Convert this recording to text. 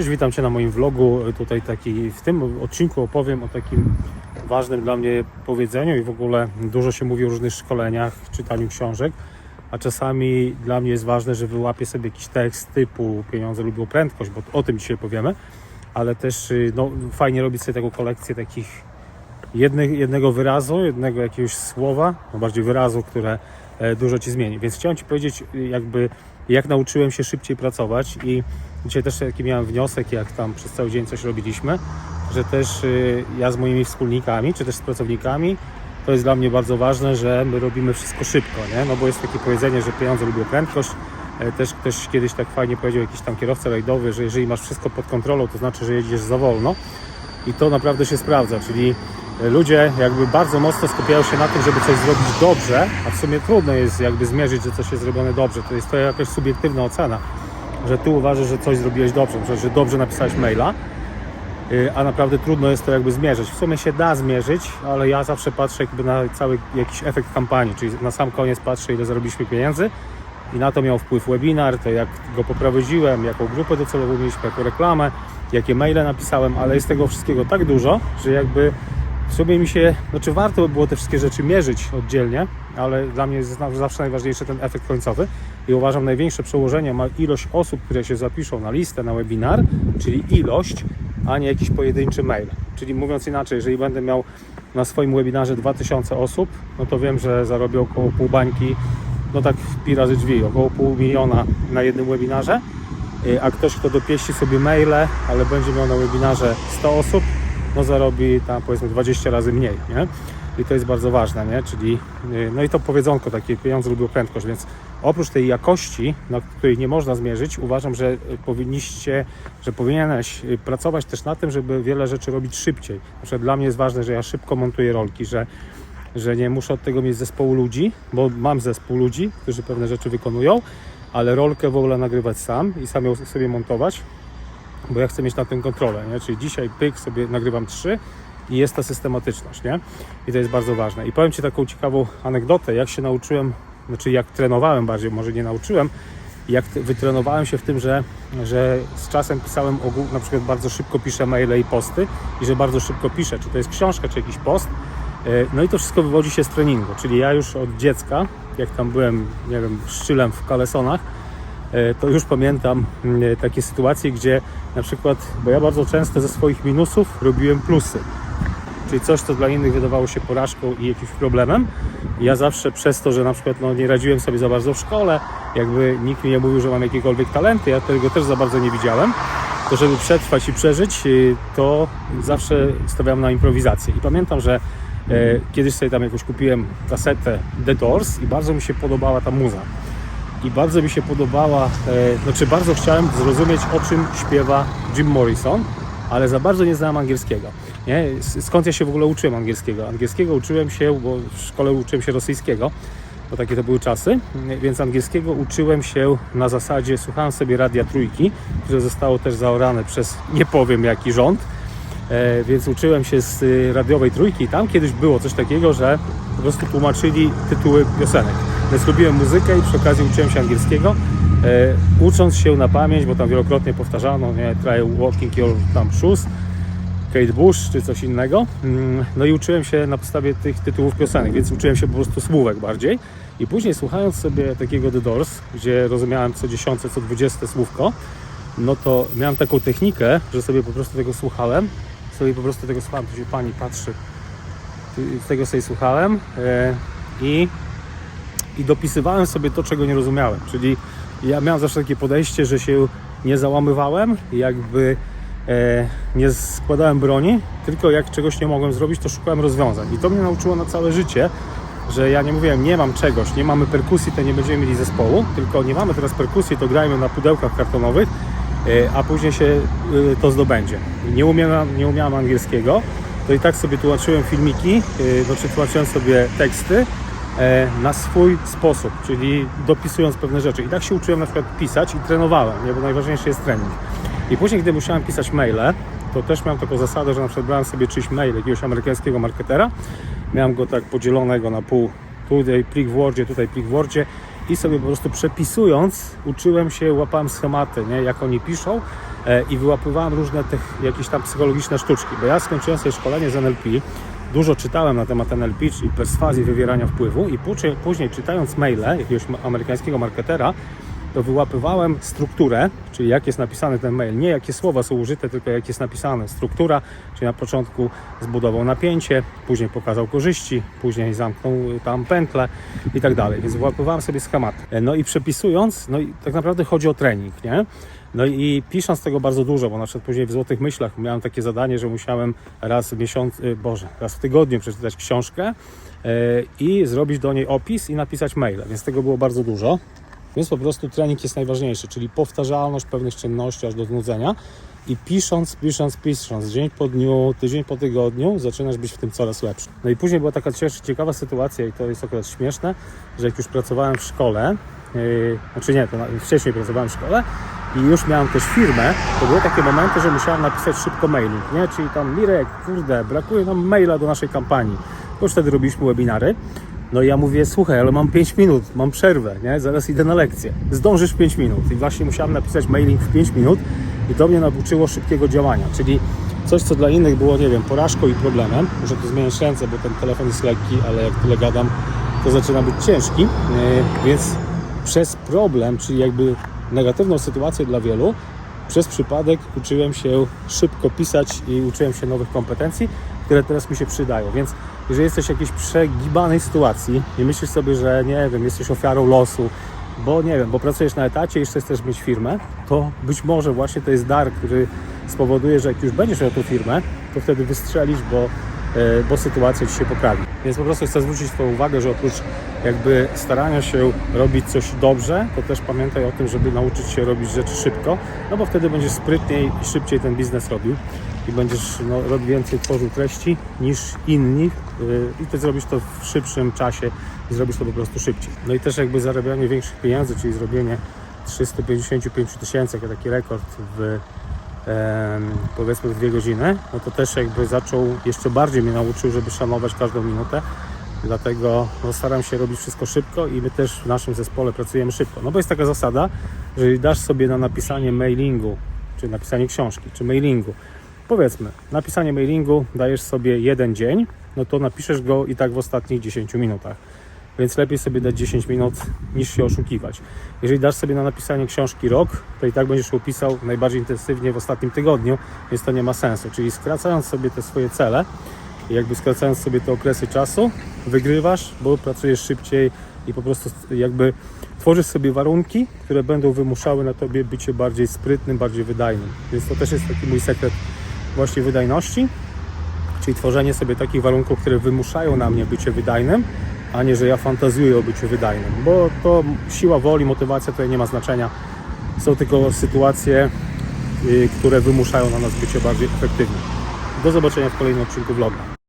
Cześć, witam Cię na moim vlogu. Tutaj taki, w tym odcinku opowiem o takim ważnym dla mnie powiedzeniu i w ogóle dużo się mówi o różnych szkoleniach, czytaniu książek, a czasami dla mnie jest ważne, że wyłapię sobie jakiś tekst typu pieniądze lubią prędkość, bo o tym dzisiaj powiemy, ale też y, no, fajnie robić sobie taką kolekcję takich jednego wyrazu, jednego jakiegoś słowa, no bardziej wyrazu, które e, dużo Ci zmieni. Więc chciałem Ci powiedzieć y, jakby jak nauczyłem się szybciej pracować i dzisiaj też taki miałem wniosek, jak tam przez cały dzień coś robiliśmy, że też y, ja z moimi wspólnikami, czy też z pracownikami, to jest dla mnie bardzo ważne, że my robimy wszystko szybko, nie? No bo jest takie powiedzenie, że pieniądze lubią prędkość. E, Też ktoś kiedyś tak fajnie powiedział, jakiś tam kierowca rajdowy, że jeżeli masz wszystko pod kontrolą, to znaczy, że jedziesz za wolno. I to naprawdę się sprawdza, czyli e, ludzie jakby bardzo mocno skupiają się na tym, żeby coś zrobić dobrze, a w sumie trudno jest jakby zmierzyć, że coś jest zrobione dobrze. To jest to jakaś subiektywna ocena, że ty uważasz, że coś zrobiłeś dobrze, że dobrze napisałeś maila, y, a naprawdę trudno jest to jakby zmierzyć. W sumie się da zmierzyć, ale ja zawsze patrzę jakby na cały jakiś efekt kampanii, czyli na sam koniec patrzę, ile zarobiliśmy pieniędzy i na to miał wpływ webinar, to jak go poprowadziłem, jaką grupę docelową mieliśmy, jaką reklamę, jakie maile napisałem, ale jest tego wszystkiego tak dużo, że jakby w sumie mi się, znaczy warto by było te wszystkie rzeczy mierzyć oddzielnie, ale dla mnie jest zawsze najważniejszy ten efekt końcowy i uważam największe przełożenie ma ilość osób, które się zapiszą na listę, na webinar, czyli ilość, a nie jakiś pojedynczy mail. Czyli mówiąc inaczej, jeżeli będę miał na swoim webinarze 2000 osób, no to wiem, że zarobię około pół bańki, no tak pi razy drzwi, około pół miliona na jednym webinarze. Y, A ktoś, kto dopieści sobie maile, ale będzie miał na webinarze 100 osób, no zarobi tam powiedzmy 20 razy mniej, nie? I to jest bardzo ważne, nie? Czyli, y, no i to powiedzonko takie, pieniądze lubią prędkość, więc oprócz tej jakości, na której nie można zmierzyć, uważam, że y, powinniście, że powinieneś y, pracować też na tym, żeby wiele rzeczy robić szybciej. Na przykład dla mnie jest ważne, że ja szybko montuję rolki, że że nie muszę od tego mieć zespołu ludzi, bo mam zespół ludzi, którzy pewne rzeczy wykonują, ale rolkę w ogóle nagrywać sam i sam ją sobie montować, bo ja chcę mieć na tym kontrolę, nie? czyli dzisiaj pyk sobie nagrywam trzy i jest ta systematyczność, nie? I to jest bardzo ważne. I powiem Ci taką ciekawą anegdotę, jak się nauczyłem, znaczy jak trenowałem bardziej, może nie nauczyłem, jak wytrenowałem się w tym, że, że z czasem pisałem ogół, na przykład bardzo szybko piszę maile i posty i że bardzo szybko piszę, czy to jest książka, czy jakiś post. E, No i to wszystko wywodzi się z treningu, czyli ja już od dziecka, jak tam byłem, nie wiem, szczylem w kalesonach, to już pamiętam mm, takie sytuacje, gdzie na przykład, bo ja bardzo często ze swoich minusów robiłem plusy czyli coś, co dla innych wydawało się porażką i jakimś problemem. Ja zawsze przez to, że na przykład no, nie radziłem sobie za bardzo w szkole, jakby nikt mi nie mówił, że mam jakiekolwiek talenty, ja tego też za bardzo nie widziałem, to żeby przetrwać i przeżyć, y, to zawsze stawiałem na improwizację. I pamiętam, że e, kiedyś sobie tam jakoś kupiłem kasetę The Doors i bardzo mi się podobała ta muza. I bardzo mi się podobała, e, znaczy bardzo chciałem zrozumieć, o czym śpiewa Jim Morrison, ale za bardzo nie znałem angielskiego. Nie? Skąd ja się w ogóle uczyłem angielskiego? Angielskiego uczyłem się, bo w szkole uczyłem się rosyjskiego, bo takie to były czasy, więc angielskiego uczyłem się na zasadzie, słuchałem sobie Radia Trójki, które zostało też zaorane przez nie powiem jaki rząd, e, więc uczyłem się z y, radiowej trójki i tam kiedyś było coś takiego, że po prostu tłumaczyli tytuły piosenek. Więc lubiłem muzykę i przy okazji uczyłem się angielskiego, e, ucząc się na pamięć, bo tam wielokrotnie powtarzano, nie, try walking your tam shoes, Kate Bush czy coś innego. Mm, No i uczyłem się na podstawie tych tytułów piosenek, więc uczyłem się po prostu słówek bardziej. I później słuchając sobie takiego The Doors, gdzie rozumiałem co dziesiąte, co dwudzieste słówko, no to miałem taką technikę, że sobie po prostu tego słuchałem, sobie po prostu tego słuchałem, tu się pani patrzy, tego sobie słuchałem e, i, i dopisywałem sobie to, czego nie rozumiałem. Czyli ja miałem zawsze takie podejście, że się nie załamywałem, jakby e, nie składałem broni, tylko jak czegoś nie mogłem zrobić, to szukałem rozwiązań. I to mnie nauczyło na całe życie, że ja nie mówiłem, nie mam czegoś, nie mamy perkusji, to nie będziemy mieli zespołu, tylko nie mamy teraz perkusji, to grajmy na pudełkach kartonowych, e, a później się e, to zdobędzie. Nie umiałem, nie umiałem angielskiego, to i tak sobie tłumaczyłem filmiki, e, znaczy tłumaczyłem sobie teksty na swój sposób, czyli dopisując pewne rzeczy. I tak się uczyłem na przykład pisać i trenowałem, nie? bo najważniejszy jest trening. I później, gdy musiałem pisać maile, to też miałem taką zasadę, że na przykład brałem sobie czyjś mail jakiegoś amerykańskiego marketera, miałem go tak podzielonego na pół, tutaj plik w Wordzie, tutaj plik w Wordzie i sobie po prostu przepisując uczyłem się, łapałem schematy, nie? jak oni piszą e, i wyłapywałem różne tych, jakieś tam psychologiczne sztuczki, bo ja skończyłem sobie szkolenie z NLP, dużo czytałem na temat NLP, czyli perswazji, wywierania wpływu i później, czytając maile jakiegoś amerykańskiego marketera, to wyłapywałem strukturę, czyli jak jest napisany ten mail, nie jakie słowa są użyte, tylko jak jest napisane. Struktura, czyli na początku zbudował napięcie, później pokazał korzyści, później zamknął tam pętlę i tak dalej. Więc wyłapywałem sobie schematy. No i przepisując, no i tak naprawdę chodzi o trening, nie? No i pisząc tego bardzo dużo, bo na przykład później w Złotych Myślach miałem takie zadanie, że musiałem raz w miesiąc, y, Boże, raz w tygodniu przeczytać książkę y, i zrobić do niej opis i napisać maila, więc tego było bardzo dużo. Więc po prostu trening jest najważniejszy, czyli powtarzalność pewnych czynności aż do znudzenia i pisząc, pisząc, pisząc, dzień po dniu, tydzień po tygodniu, zaczynasz być w tym coraz lepszy. No i później była taka ciekawa- sytuacja i to jest akurat śmieszne, że jak już pracowałem w szkole, yy, znaczy nie, to wcześniej pracowałem w szkole i już miałem też firmę, to były takie momenty, że musiałem napisać szybko mailing, nie? Czyli tam Mirek, kurde, brakuje nam maila do naszej kampanii. Już wtedy robiliśmy webinary. No i ja mówię, słuchaj, ale mam 5 minut, mam przerwę, nie? Zaraz idę na lekcję. Zdążysz w 5 minut. I właśnie musiałem napisać mailing w 5 minut i to mnie nauczyło szybkiego działania. Czyli coś, co dla innych było, nie wiem, porażką i problemem. Muszę tu zmieniać ręce, bo ten telefon jest lekki, ale jak tyle gadam, to zaczyna być ciężki. Yy, Więc przez problem, czyli jakby negatywną sytuację dla wielu, przez przypadek uczyłem się szybko pisać i uczyłem się nowych kompetencji, które teraz mi się przydają. Więc jeżeli jesteś w jakiejś przegibanej sytuacji i myślisz sobie, że nie wiem, jesteś ofiarą losu, bo nie wiem, bo pracujesz na etacie i jeszcze chcesz mieć firmę, to być może właśnie to jest dar, który spowoduje, że jak już będziesz miał tą firmę, to wtedy wystrzelisz, bo, bo sytuacja Ci się poprawi. Więc po prostu chcę zwrócić Twoją uwagę, że oprócz jakby starania się robić coś dobrze, to też pamiętaj o tym, żeby nauczyć się robić rzeczy szybko, no bo wtedy będziesz sprytniej i szybciej ten biznes robił i będziesz no, robił więcej tworzył treści niż inni yy, i ty zrobisz to w szybszym czasie i zrobisz to po prostu szybciej. No i też jakby zarabianie większych pieniędzy, czyli zrobienie 355 tysięcy, jako taki rekord w powiedzmy w dwie godziny, no to też jakby zaczął, jeszcze bardziej mnie nauczył, żeby szanować każdą minutę. Dlatego no, staram się robić wszystko szybko i my też w naszym zespole pracujemy szybko. No bo jest taka zasada, że jeżeli dasz sobie na napisanie mailingu, czy napisanie książki, czy mailingu, powiedzmy, napisanie mailingu dajesz sobie jeden dzień, no to napiszesz go i tak w ostatnich 10 minutach. Więc lepiej sobie dać 10 minut niż się oszukiwać. Jeżeli dasz sobie na napisanie książki rok, to i tak będziesz ją pisał najbardziej intensywnie w ostatnim tygodniu, więc to nie ma sensu. Czyli skracając sobie te swoje cele, jakby skracając sobie te okresy czasu, wygrywasz, bo pracujesz szybciej i po prostu jakby tworzysz sobie warunki, które będą wymuszały na tobie bycie bardziej sprytnym, bardziej wydajnym. Więc to też jest taki mój sekret właśnie wydajności, czyli tworzenie sobie takich warunków, które wymuszają na mnie bycie wydajnym, a nie, że ja fantazuję o byciu wydajnym, bo to siła woli, motywacja tutaj nie ma znaczenia. Są tylko sytuacje, y, które wymuszają na nas bycie bardziej efektywnym. Do zobaczenia w kolejnym odcinku vloga.